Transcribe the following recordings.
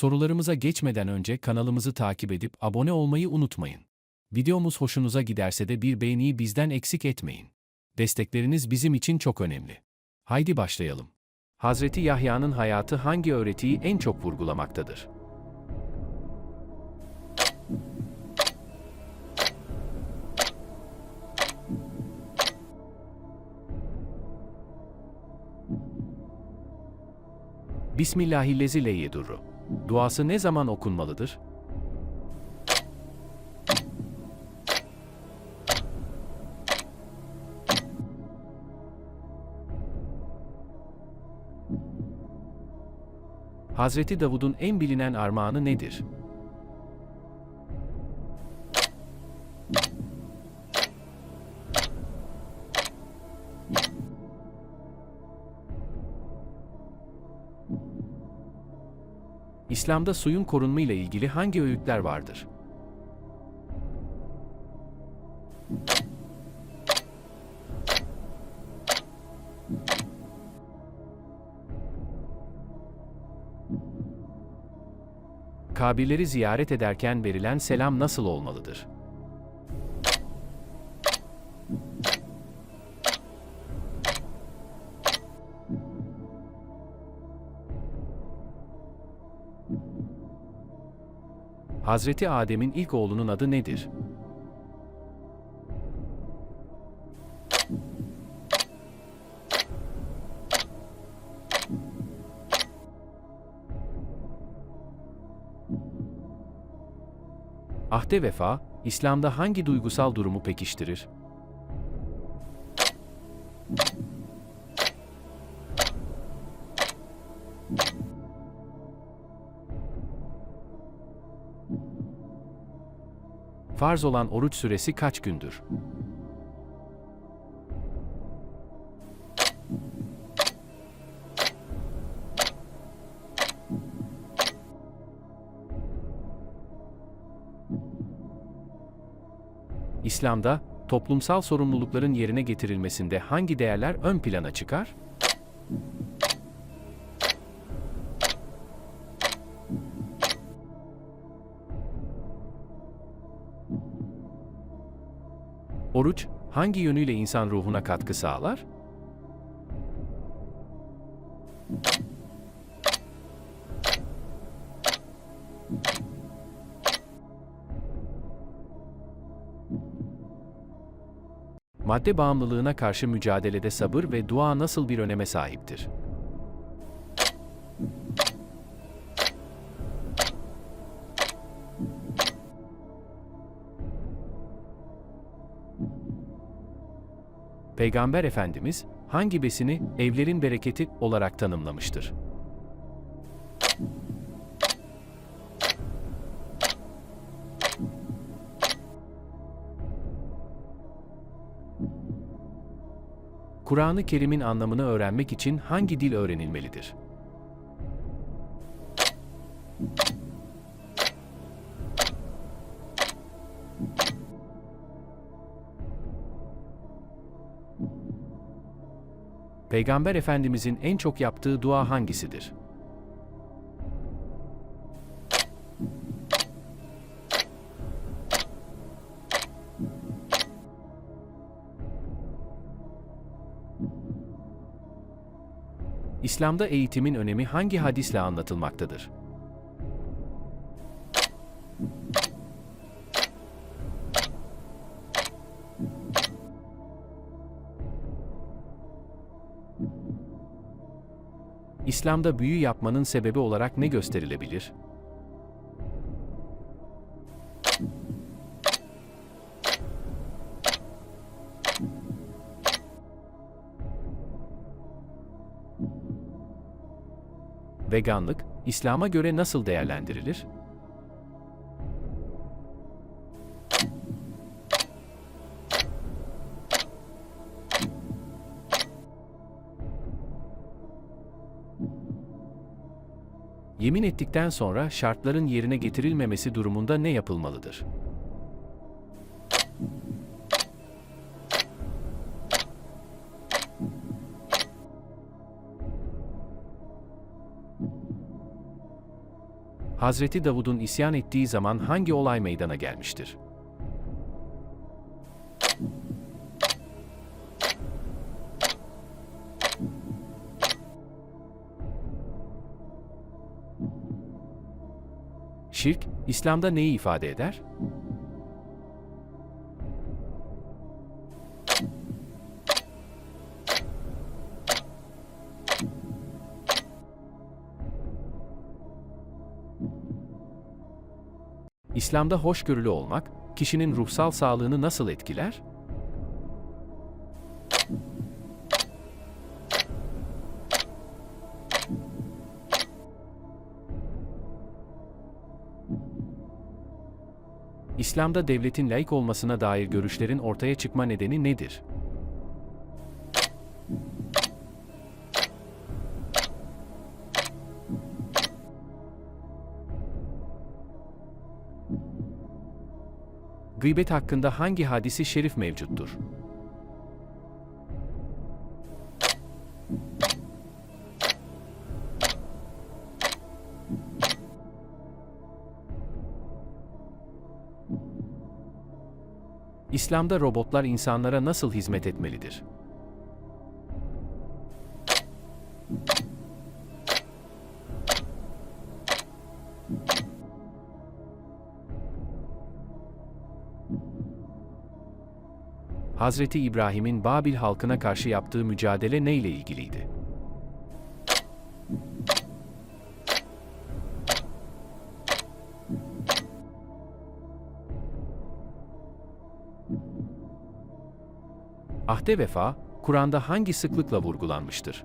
Sorularımıza geçmeden önce kanalımızı takip edip abone olmayı unutmayın. Videomuz hoşunuza giderse de bir beğeniyi bizden eksik etmeyin. Destekleriniz bizim için çok önemli. Haydi başlayalım. Hazreti Yahya'nın hayatı hangi öğretiyi en çok vurgulamaktadır? Bismillahillezi le yedurru. Duası ne zaman okunmalıdır? Hazreti Davud'un en bilinen armağanı nedir? İslam'da suyun korunma ile ilgili hangi öğütler vardır? Kabirleri ziyaret ederken verilen selam nasıl olmalıdır? Hazreti Adem'in ilk oğlunun adı nedir? Ahde vefa, İslam'da hangi duygusal durumu pekiştirir? Farz olan oruç süresi kaç gündür? İslam'da toplumsal sorumlulukların yerine getirilmesinde hangi değerler ön plana çıkar? Oruç hangi yönüyle insan ruhuna katkı sağlar? Madde bağımlılığına karşı mücadelede sabır ve dua nasıl bir öneme sahiptir? Peygamber Efendimiz hangi besini evlerin bereketi olarak tanımlamıştır? Kur'an-ı Kerim'in anlamını öğrenmek için hangi dil öğrenilmelidir? Peygamber Efendimizin en çok yaptığı dua hangisidir? İslam'da eğitimin önemi hangi hadisle anlatılmaktadır? İslam'da büyü yapmanın sebebi olarak ne gösterilebilir? Veganlık, İslam'a göre nasıl değerlendirilir? Yemin ettikten sonra şartların yerine getirilmemesi durumunda ne yapılmalıdır? Hazreti Davud'un isyan ettiği zaman hangi olay meydana gelmiştir? Şirk, İslam'da neyi ifade eder? İslam'da hoşgörülü olmak, kişinin ruhsal sağlığını nasıl etkiler? İslam'da devletin laik olmasına dair görüşlerin ortaya çıkma nedeni nedir? Gıybet hakkında hangi hadisi şerif mevcuttur? İslam'da robotlar insanlara nasıl hizmet etmelidir? Hazreti İbrahim'in Babil halkına karşı yaptığı mücadele neyle ilgiliydi? Ahde vefa, Kur'an'da hangi sıklıkla vurgulanmıştır?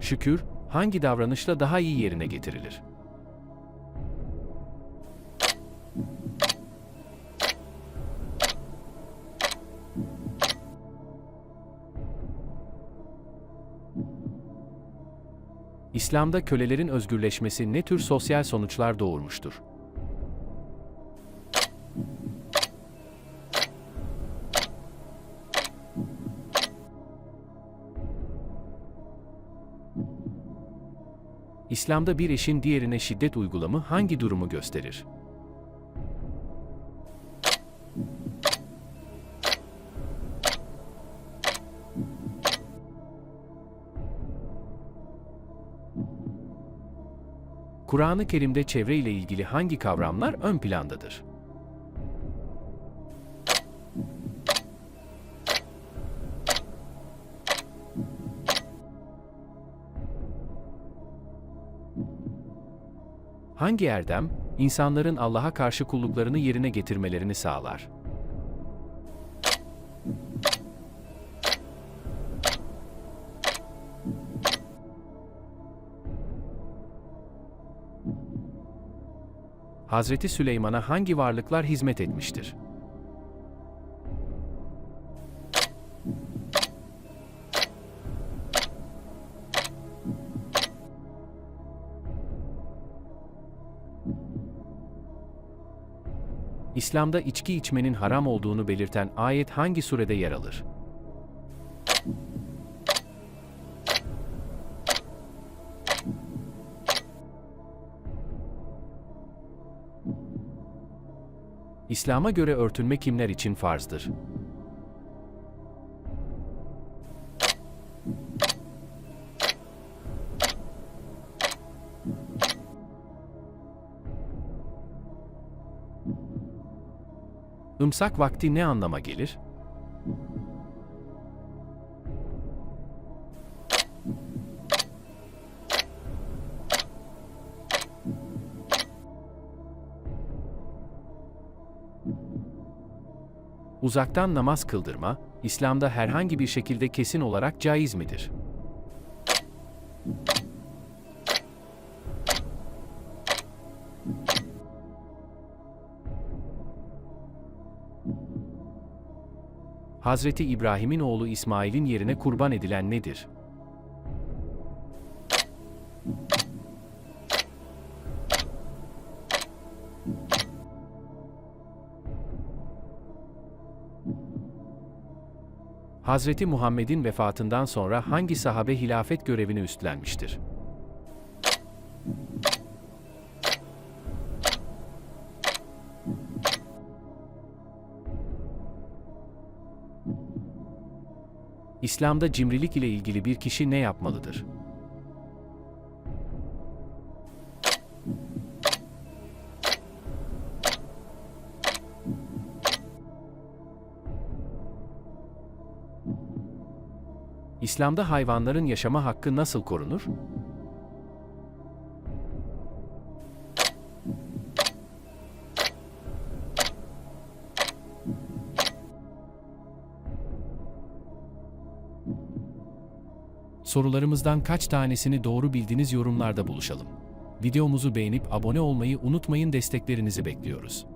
Şükür, hangi davranışla daha iyi yerine getirilir? İslam'da kölelerin özgürleşmesi ne tür sosyal sonuçlar doğurmuştur? İslam'da bir eşin diğerine şiddet uygulamı hangi durumu gösterir? Kur'an-ı Kerim'de çevre ile ilgili hangi kavramlar ön plandadır? Hangi erdem, insanların Allah'a karşı kulluklarını yerine getirmelerini sağlar? Hazreti Süleyman'a hangi varlıklar hizmet etmiştir? İslam'da içki içmenin haram olduğunu belirten ayet hangi surede yer alır? İslam'a göre örtünme kimler için farzdır? Imsak vakti ne anlama gelir? Uzaktan namaz kıldırma, İslam'da herhangi bir şekilde kesin olarak caiz midir? Hazreti İbrahim'in oğlu İsmail'in yerine kurban edilen nedir? Hazreti Muhammed'in vefatından sonra hangi sahabe hilafet görevini üstlenmiştir? İslam'da cimrilik ile ilgili bir kişi ne yapmalıdır? İslam'da hayvanların yaşama hakkı nasıl korunur? Sorularımızdan kaç tanesini doğru bildiniz yorumlarda buluşalım. Videomuzu beğenip abone olmayı unutmayın desteklerinizi bekliyoruz.